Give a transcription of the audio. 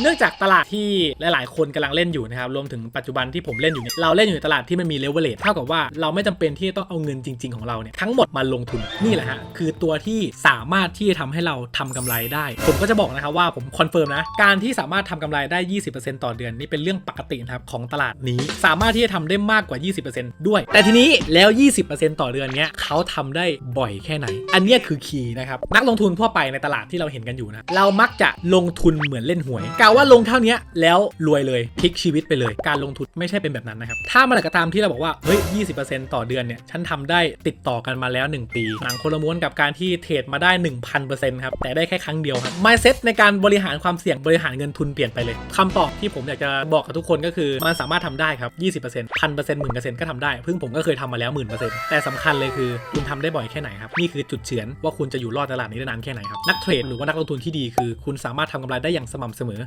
เนื่องจากตลาดที่หลายๆ คนกำลังเล่นอยู่นะครับรวมถึงปัจจุบันที่ผมเล่นอยู่เนี่ยเราเล่นอยู่ในตลาดที่มันมีเลเวลเลทเท่ากับว่าเราไม่จำเป็นที่จะต้องเอาเงินจริง ๆของเราเนี่ยทั้งหมดมาลงทุนนี่แหละฮะคือตัวที่สามารถที่จะทำให้เราทำกำไรได้ ผมก็จะบอกนะครับว่าผมคอนเฟิร์มนะการที่สามารถทำกำไรได้ 20%ต่อเดือนนี่เป็นเรื่องปกตินะครับของตลาดนี้สามารถที่จะทำได้มากกว่า 20%ด้วย แต่ทีนี้แล้ว 20%ต่อเดือนเนี้ยเขาทำได้บ่อยแค่ไหน อันนี้คือคีย์นะครับนักลงทุนทั่วไปในตลาดที่เราเห็นกันอยู่นะเรามักจะลงทุนเหมือนเล่นหวยกาวว่าลงเท่านี้แล้วรวยเลยพลิกชีวิตไปเลย การลงทุนไม่ใช่เป็นแบบนั้นนะครับ ถ้ามื่อไหร่ก็ตามที่เราบอกว่าเฮ้ย20%ต่อเดือนเนี่ยฉันทำได้ติดต่อกันมาแล้ว 1 ปีหนังคนละม้วนกับการที่เทรดมาได้ 1,000%ครับแต่ได้แค่ครั้งเดียวครับ mindset ในการบริหารความเสี่ยงบริหารเงินทุนเปลี่ยนไปเลยคำตอบที่ผมอยากจะบอกกับทุกคนก็คือมันสามารถทำได้ครับ20% 1,000% 10,000%ก็ทำได้เพิ่งผมก็เคยทำมาแล้ว 10,000%แต่สำคัญเลยคือคุณทำได้บ่อยแค่ไหนครับนี่คือจุดเฉือนว่าคุณจะอยู่รอดตลาดนี้ได้นานแค่ไหนครับนักเทรดหรือว่านักลงทุนที่ดีคือ คุณสามารถทำกำไรได้อย่างสม่ำเสมอ